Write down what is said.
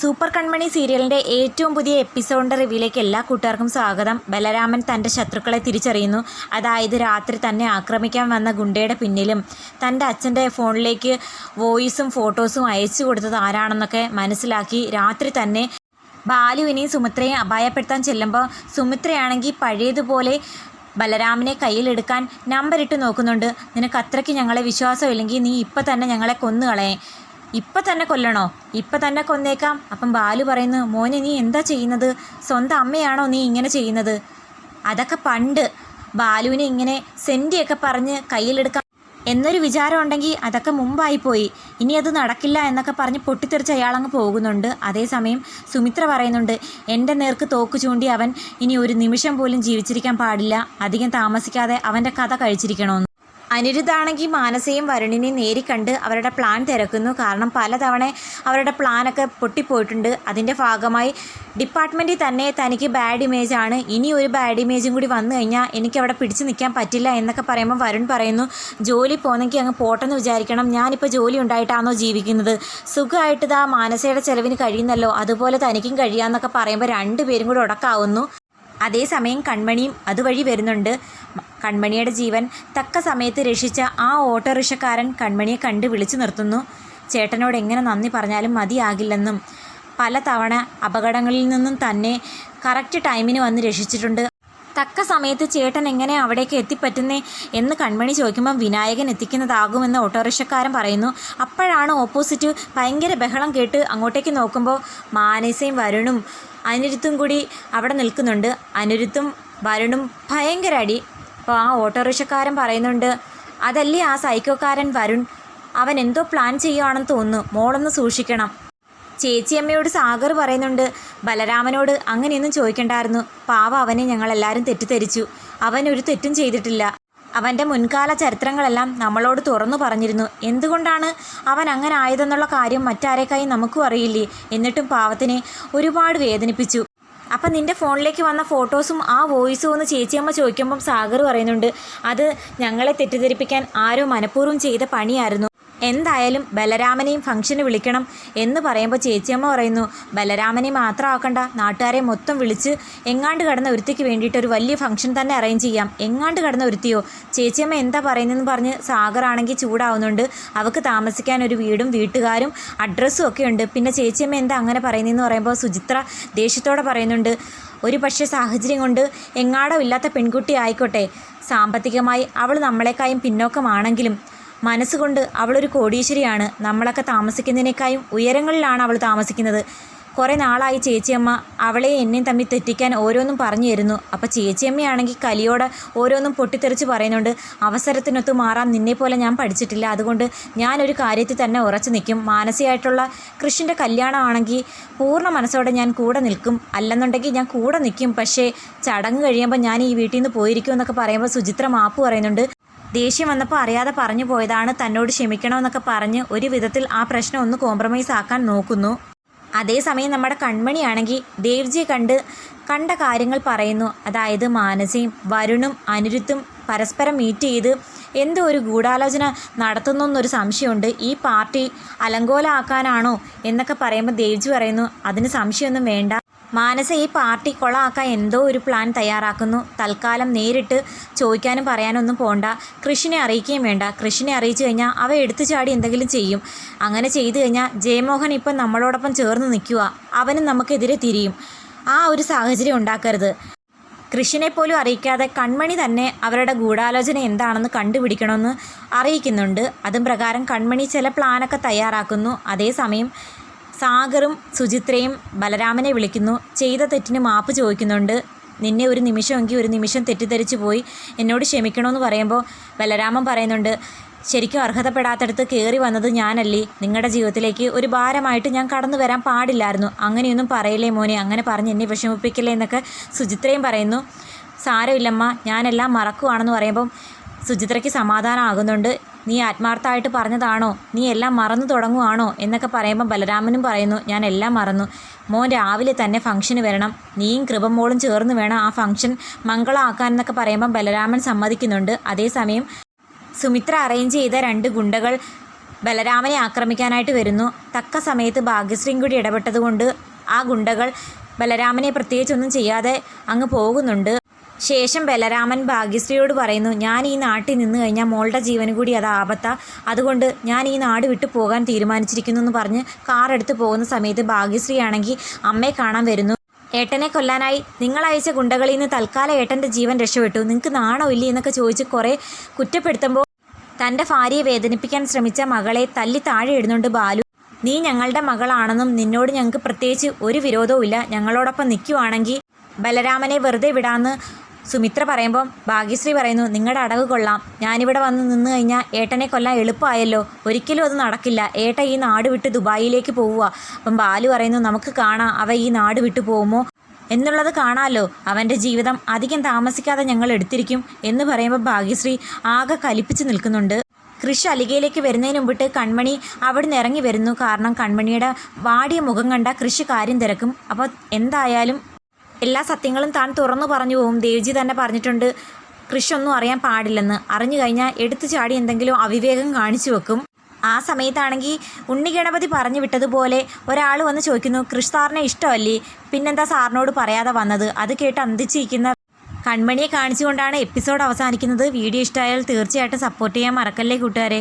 Super കൺമണി സീരിയലിന്റെ ഏറ്റവും പുതിയ എപ്പിസോഡിന്റെ റിവ്യൂലേക്ക് എല്ലാ കൂട്ടുകാർക്കും സ്വാഗതം. ബലരാമൻ തന്റെ ശത്രുക്കളെ തിരിച്ചറിയുന്നു. അതായത് രാത്രി തന്നെ ആക്രമിക്കാൻ വന്ന ഗുണ്ടയുടെ പിന്നിലും തന്റെ അച്ഛന്റെ ഫോണിലേക്ക് വോയിസും ഫോട്ടോസും അയച്ചു കൊടുത്തത് ആരാണെന്നൊക്കെ മനസ്സിലാക്കി രാത്രി തന്നെ ബാലുവിനെയും സുമിത്രയെയും അപായപ്പെടുത്താൻ ചെല്ലുമ്പോൾ സുമിത്രയാണെങ്കിൽ പഴയതുപോലെ ബലരാമിനെ കയ്യിലെടുക്കാൻ നമ്പറിട്ട് നോക്കുന്നുണ്ട്. നിനക്ക് അത്രയ്ക്ക് ഞങ്ങളെ വിശ്വാസമില്ലെങ്കിൽ നീ ഇപ്പം തന്നെ ഞങ്ങളെ കൊന്നുകളയേ. ഇപ്പം തന്നെ കൊല്ലണോ? ഇപ്പം തന്നെ കൊന്നേക്കാം. അപ്പം ബാലു പറയുന്നു മോനെ നീ എന്താ ചെയ്യുന്നത്? സ്വന്തം അമ്മയാണോ നീ ഇങ്ങനെ ചെയ്യുന്നത്? അതൊക്കെ പണ്ട് ബാലുവിനെ ഇങ്ങനെ സെന്റിയൊക്കെ പറഞ്ഞ് കയ്യിലെടുക്കാം എന്നൊരു വിചാരം ഉണ്ടെങ്കിൽ അതൊക്കെ മുമ്പായിപ്പോയി ഇനി അത് നടക്കില്ല എന്നൊക്കെ പറഞ്ഞ് പൊട്ടിത്തെറിച്ച് അയാളങ്ങ് പോകുന്നുണ്ട്. അതേസമയം സുമിത്ര പറയുന്നുണ്ട് എന്റെ നേർക്ക് തോക്ക് ചൂണ്ടി അവൻ ഇനി ഒരു നിമിഷം പോലും ജീവിച്ചിരിക്കാൻ പാടില്ല. അധികം താമസിക്കാതെ അവന്റെ കഥ കഴിച്ചിരിക്കണമെന്ന് അനിരുദ്ധാണെങ്കിൽ മാനസയും വരുണിനെയും നേരിക്കണ്ട് അവരുടെ പ്ലാൻ തിരക്കുന്നു. കാരണം പലതവണ അവരുടെ പ്ലാനൊക്കെ പൊട്ടിപ്പോയിട്ടുണ്ട്. അതിന്റെ ഭാഗമായി ഡിപ്പാർട്ട്മെന്റിൽ തന്നെ തനിക്ക് ബാഡ് ഇമേജ് ആണ്. ഇനി ഒരു ബാഡ് ഇമേജും കൂടി വന്നു കഴിഞ്ഞാൽ എനിക്ക് അവിടെ പിടിച്ചു നിൽക്കാൻ പറ്റില്ല എന്നൊക്കെ പറയുമ്പോൾ വരുൺ പറയുന്നു ജോലി പോന്നെങ്കിൽ അങ്ങ് പോട്ടെന്ന് വിചാരിക്കണം. ഞാനിപ്പോൾ ജോലി ഉണ്ടായിട്ടാണോ ജീവിക്കുന്നത്? സുഖമായിട്ട് ഇതാ മാനസയുടെ ചെലവിന് കഴിയുന്നല്ലോ. അതുപോലെ തനിക്കും കഴിയാമെന്നൊക്കെ പറയുമ്പോൾ രണ്ടുപേരും കൂടി ഉടക്കാവുന്നു. അതേസമയം കൺമണിയും അതുവഴി വരുന്നുണ്ട്. കൺമണിയുടെ ജീവൻ തക്ക സമയത്ത് രക്ഷിച്ച ആ ഓട്ടോറിക്ഷക്കാരൻ കൺമണിയെ കണ്ട് വിളിച്ചു നിർത്തുന്നു. ചേട്ടനോട് എങ്ങനെ നന്ദി പറഞ്ഞാലും മതിയാകില്ലെന്നും പല തവണ അപകടങ്ങളിൽ നിന്നും തന്നെ കറക്റ്റ് ടൈമിന് വന്ന് രക്ഷിച്ചിട്ടുണ്ട്. തക്ക സമയത്ത് ചേട്ടൻ എങ്ങനെ അവിടേക്ക് എത്തിപ്പറ്റുന്നേ എന്ന് കൺമണി ചോദിക്കുമ്പം വിനായകൻ എത്തിക്കുന്നതാകുമെന്ന് ഓട്ടോറിക്ഷക്കാരൻ പറയുന്നു. അപ്പോഴാണ് ഓപ്പോസിറ്റ് ഭയങ്കര ബഹളം കേട്ട് അങ്ങോട്ടേക്ക് നോക്കുമ്പോൾ മാനസയും വരുണും അനിരുത്തും കൂടി അവിടെ നിൽക്കുന്നുണ്ട്. അനിരുത്തും വരുണും ഭയങ്കര അടി. അപ്പോൾ ആ ഓട്ടോറിക്ഷക്കാരൻ പറയുന്നുണ്ട് അതല്ലേ ആ സൈക്കോക്കാരൻ വരുൺ? അവൻ എന്തോ പ്ലാൻ ചെയ്യുവാണെന്ന് തോന്നുന്നു. മോളൊന്ന് സൂക്ഷിക്കണം. ചേച്ചിയമ്മയോട് സാഗർ പറയുന്നുണ്ട് ബലരാമനോട് അങ്ങനെയൊന്നും ചോദിക്കണ്ടായിരുന്നു. പാവ അവനെ ഞങ്ങളെല്ലാവരും തെറ്റിദ്ധരിച്ചു. അവൻ ഒരു തെറ്റും ചെയ്തിട്ടില്ല. അവന്റെ മുൻകാല ചരിത്രങ്ങളെല്ലാം നമ്മളോട് തുറന്നു പറഞ്ഞിരുന്നു. എന്തുകൊണ്ടാണ് അവൻ അങ്ങനെ ആയതെന്നുള്ള കാര്യം മറ്റാരേക്കായി നമുക്കും അറിയില്ലേ? എന്നിട്ടും പാവത്തിനെ ഒരുപാട് വേദനിപ്പിച്ചു. അപ്പം നിന്റെ ഫോണിലേക്ക് വന്ന ഫോട്ടോസും ആ വോയിസും ഒന്ന് ചേച്ചിയമ്മ ചോദിക്കുമ്പം സാഗർ പറയുന്നുണ്ട് അത് ഞങ്ങളെ തെറ്റിദ്ധരിപ്പിക്കാൻ ആരോ മനഃപൂർവം ചെയ്ത പണിയായിരുന്നു. എന്തായാലും ബലരാമനെയും ഫംഗ്ഷന് വിളിക്കണം എന്ന് പറയുമ്പോൾ ചേച്ചിയമ്മ പറയുന്നു ബലരാമനെ മാത്രം ആക്കണ്ട നാട്ടുകാരെ മൊത്തം വിളിച്ച് എങ്ങാണ്ട് കടന്ന ഒരുത്തിക്ക് വേണ്ടിയിട്ട് ഒരു വലിയ ഫംഗ്ഷൻ തന്നെ അറേഞ്ച് ചെയ്യാം. എങ്ങാണ്ട് കടന്ന ഒരുത്തിയോ? ചേച്ചിയമ്മ എന്താ പറയുന്നതെന്ന് പറഞ്ഞ് സാഗറാണെങ്കിൽ ചൂടാവുന്നുണ്ട്. അവൾക്ക് താമസിക്കാൻ ഒരു വീടും വീട്ടുകാരും അഡ്രസ്സും ഒക്കെ ഉണ്ട്. പിന്നെ ചേച്ചിയമ്മ എന്താ അങ്ങനെ പറയുന്നതെന്ന് പറയുമ്പോൾ സുചിത്ര ദേഷ്യത്തോടെ പറയുന്നുണ്ട് ഒരു പക്ഷേ സാഹചര്യം കൊണ്ട് എങ്ങാടോ ഇല്ലാത്ത പെൺകുട്ടി ആയിക്കോട്ടെ. സാമ്പത്തികമായി അവൾ നമ്മളെക്കായും പിന്നോക്കമാണെങ്കിലും മനസ്സുകൊണ്ട് അവളൊരു കോടീശ്വരിയാണ്. നമ്മളൊക്കെ താമസിക്കുന്നതിനേക്കായും ഉയരങ്ങളിലാണ് അവൾ താമസിക്കുന്നത്. കുറേ നാളായി ചേച്ചിയമ്മ അവളെ എന്നെയും തമ്മിൽ തെറ്റിക്കാൻ ഓരോന്നും പറഞ്ഞു തരുന്നു. അപ്പോൾ ചേച്ചിയമ്മയാണെങ്കിൽ കലിയോടെ ഓരോന്നും പൊട്ടിത്തെറിച്ച് പറയുന്നുണ്ട്. അവസരത്തിനൊത്ത് മാറാൻ നിന്നെപ്പോലെ ഞാൻ പഠിച്ചിട്ടില്ല. അതുകൊണ്ട് ഞാനൊരു കാര്യത്തിൽ തന്നെ ഉറച്ചു നിൽക്കും. മാനസികമായിട്ടുള്ള കൃഷിന്റെ കല്യാണമാണെങ്കിൽ പൂർണ മനസ്സോടെ ഞാൻ കൂടെ നിൽക്കും. അല്ലെന്നുണ്ടെങ്കിൽ ഞാൻ കൂടെ നിൽക്കും. പക്ഷേ ചടങ്ങ് കഴിയുമ്പോൾ ഞാൻ ഈ വീട്ടിൽ നിന്ന് പോയിരിക്കും എന്നൊക്കെ പറയുമ്പോൾ സുചിത്ര മാപ്പ് പറയുന്നുണ്ട്. ദേഷ്യം വന്നപ്പോൾ അറിയാതെ പറഞ്ഞു പോയതാണ്. തന്നോട് ക്ഷമിക്കണമെന്നൊക്കെ പറഞ്ഞ് ഒരു വിധത്തിൽ ആ പ്രശ്നം ഒന്ന് കോംപ്രമൈസ് ആക്കാൻ നോക്കുന്നു. അതേസമയം നമ്മുടെ കൺമണിയാണെങ്കിൽ ദേവ്ജിയെ കണ്ട് കണ്ട കാര്യങ്ങൾ പറയുന്നു. അതായത് മാനസയും വരുണും അനിരുത്തും പരസ്പരം മീറ്റ് ചെയ്ത് എന്തോ ഒരു ഗൂഢാലോചന നടത്തുന്നു എന്നൊരു സംശയമുണ്ട്. ഈ പാർട്ടി അലങ്കോലമാക്കാനാണോ എന്നൊക്കെ പറയുമ്പോൾ ദേവ്ജി പറയുന്നു അതിന് സംശയമൊന്നും വേണ്ട. മാനസ ഈ പാർട്ടി കൊളാക്കാൻ എന്തോ ഒരു പ്ലാൻ തയ്യാറാക്കുന്നു. തൽക്കാലം നേരിട്ട് ചോദിക്കാനും പറയാനൊന്നും പോണ്ട. കൃഷിനെ അറിയിക്കുകയും വേണ്ട. കൃഷിനെ അറിയിച്ചു കഴിഞ്ഞാൽ അവ എടുത്തു ചാടി എന്തെങ്കിലും ചെയ്യും. അങ്ങനെ ചെയ്തു കഴിഞ്ഞാൽ ജയമോഹൻ ഇപ്പം നമ്മളോടൊപ്പം ചേർന്ന് നിൽക്കുക. അവനും നമുക്കെതിരെ തിരിയും. ആ ഒരു സാഹചര്യം ഉണ്ടാക്കരുത്. കൃഷിനെ പോലും അറിയിക്കാതെ കൺമണി തന്നെ അവരുടെ ഗൂഢാലോചന എന്താണെന്ന് കണ്ടുപിടിക്കണമെന്ന് അറിയിക്കുന്നുണ്ട്. അതും പ്രകാരം കൺമണി ചില പ്ലാനൊക്കെ തയ്യാറാക്കുന്നു. അതേസമയം സാഗറും സുചിത്രയും ബലരാമനെ വിളിക്കുന്നു. ചെയ്ത തെറ്റിന് മാപ്പ് ചോദിക്കുന്നുണ്ട്. നിന്നെ ഒരു നിമിഷമെങ്കിൽ ഒരു നിമിഷം തെറ്റിദ്ധരിച്ചു പോയി. എന്നോട് ക്ഷമിക്കണമെന്ന് പറയുമ്പോൾ ബലരാമൻ പറയുന്നുണ്ട് ശരിക്കും അർഹതപ്പെടാത്തടത്ത് കയറി വന്നത് ഞാനല്ലേ. നിങ്ങളുടെ ജീവിതത്തിലേക്ക് ഒരു ഭാരമായിട്ട് ഞാൻ കടന്നു വരാൻ പാടില്ലായിരുന്നു. അങ്ങനെയൊന്നും പറയില്ലേ മോനെ. അങ്ങനെ പറഞ്ഞ് എന്നെ വിഷമിപ്പിക്കില്ലേ എന്നൊക്കെ സുചിത്രയും പറയുന്നു. സാരമില്ലമ്മ. ഞാനെല്ലാം മറക്കുവാണെന്ന് പറയുമ്പം സുചിത്രയ്ക്ക് സമാധാനമാകുന്നുണ്ട് നീ ആത്മാർത്ഥമായിട്ട് പറഞ്ഞതാണോ? നീ എല്ലാം മറന്നു തുടങ്ങുവാണോ? എന്നൊക്കെ പറയുമ്പോൾ ബലരാമനും പറയുന്നു ഞാൻ എല്ലാം മറന്നു. മോൻ രാവിലെ തന്നെ ഫംഗ്ഷന് വരണം. നീയും കൃപമോളും ചേർന്ന് വേണം ആ ഫംഗ്ഷൻ മംഗളമാക്കാൻ എന്നൊക്കെ പറയുമ്പോൾ ബലരാമൻ സമ്മതിക്കുന്നുണ്ട്. അതേസമയം സുമിത്ര അറേഞ്ച് ചെയ്ത രണ്ട് ഗുണ്ടകൾ ബലരാമനെ ആക്രമിക്കാനായിട്ട് വരുന്നു. തക്ക സമയത്ത് ഭാഗ്യശ്രീയും കൂടി ഇടപെട്ടതുകൊണ്ട് ആ ഗുണ്ടകൾ ബലരാമനെ പ്രത്യേകിച്ചൊന്നും ചെയ്യാതെ അങ്ങ് പോകുന്നുണ്ട്. ശേഷം ബലരാമൻ ഭാഗ്യശ്രീയോട് പറയുന്നു ഞാൻ ഈ നാട്ടിൽ നിന്ന് കഴിഞ്ഞാൽ മോളുടെ ജീവന് കൂടി അത് ആപത്ത. അതുകൊണ്ട് ഞാൻ ഈ നാട് വിട്ടു പോകാൻ തീരുമാനിച്ചിരിക്കുന്നു എന്ന് പറഞ്ഞ് കാർ എടുത്ത് പോകുന്ന സമയത്ത് ഭാഗ്യശ്രീ ആണെങ്കിൽ അമ്മയെ കാണാൻ വരുന്നു. ഏട്ടനെ കൊല്ലാനായി. നിങ്ങൾ അയച്ച ഗുണ്ടകളിൽ നിന്ന് തൽക്കാലം ഏട്ടന്റെ ജീവൻ രക്ഷപ്പെട്ടു. നിങ്ങൾക്ക് നാണോ ഇല്ലേ എന്നൊക്കെ ചോദിച്ച് കുറേ കുറ്റപ്പെടുത്തുമ്പോൾ തന്റെ ഭാര്യയെ വേദനിപ്പിക്കാൻ ശ്രമിച്ച മകളെ തല്ലി താഴെ ഇടുന്നുണ്ട് ബാലു. നീ ഞങ്ങളുടെ മകളാണെന്നും നിന്നോട് ഞങ്ങൾക്ക് പ്രത്യേകിച്ച് ഒരു വിരോധവും ഇല്ല ഞങ്ങളോടൊപ്പം നിൽക്കുവാണെങ്കിൽ ബലരാമനെ വെറുതെ വിടാമെന്ന് സുമിത്ര പറയുമ്പം ഭാഗ്യശ്രീ പറയുന്നു നിങ്ങളുടെ അടവ് കൊള്ളാം. ഞാനിവിടെ വന്ന് നിന്ന് കഴിഞ്ഞാൽ ഏട്ടനെ കൊല്ലാൻ എളുപ്പമായല്ലോ. ഒരിക്കലും അത് നടക്കില്ല. ഏട്ട ഈ നാട് വിട്ട് ദുബായിലേക്ക് പോവുക അപ്പം ബാലു പറയുന്നു നമുക്ക് കാണാം. അവ ഈ നാട് വിട്ടു പോകുമോ? എന്നുള്ളത് കാണാമല്ലോ അവന്റെ ജീവിതം അധികം താമസിക്കാതെ ഞങ്ങൾ എടുത്തിരിക്കും എന്ന് പറയുമ്പോൾ ഭാഗ്യശ്രീ ആകെ കലിപ്പിച്ച് നിൽക്കുന്നുണ്ട്. കൃഷി അലികയിലേക്ക് വരുന്നതിന് മുമ്പിട്ട് കൺമണി അവിടെ നിന്ന് ഇറങ്ങി വരുന്നു. കാരണം കൺമണിയുടെ വാടിയ മുഖം കണ്ട കൃഷി കാര്യം തിരക്കും. അപ്പോൾ എന്തായാലും എല്ലാ സത്യങ്ങളും താൻ തുറന്നു പറഞ്ഞു പോകും ദേവ്ജി തന്നെ പറഞ്ഞിട്ടുണ്ട് കൃഷി ഒന്നും അറിയാൻ പാടില്ലെന്ന്. അറിഞ്ഞു കഴിഞ്ഞാൽ എടുത്തു ചാടി എന്തെങ്കിലും അവിവേകം കാണിച്ചു വെക്കും. ആ സമയത്താണെങ്കിൽ ഉണ്ണി ഗണപതി പറഞ്ഞു വിട്ടതുപോലെ ഒരാൾ വന്ന് ചോദിക്കുന്നു കൃഷ് സാറിനെ ഇഷ്ടമല്ലേ? പിന്നെന്താ സാറിനോട് പറയാതെ വന്നത്? അത് കേട്ട് അന്തിച്ചിരിക്കുന്ന കൺമണിയെ കാണിച്ചുകൊണ്ടാണ് എപ്പിസോഡ് അവസാനിക്കുന്നത്. വീഡിയോ ഇഷ്ടമായാൽ തീർച്ചയായിട്ടും സപ്പോർട്ട് ചെയ്യാൻ മറക്കല്ലേ കൂട്ടുകാരെ?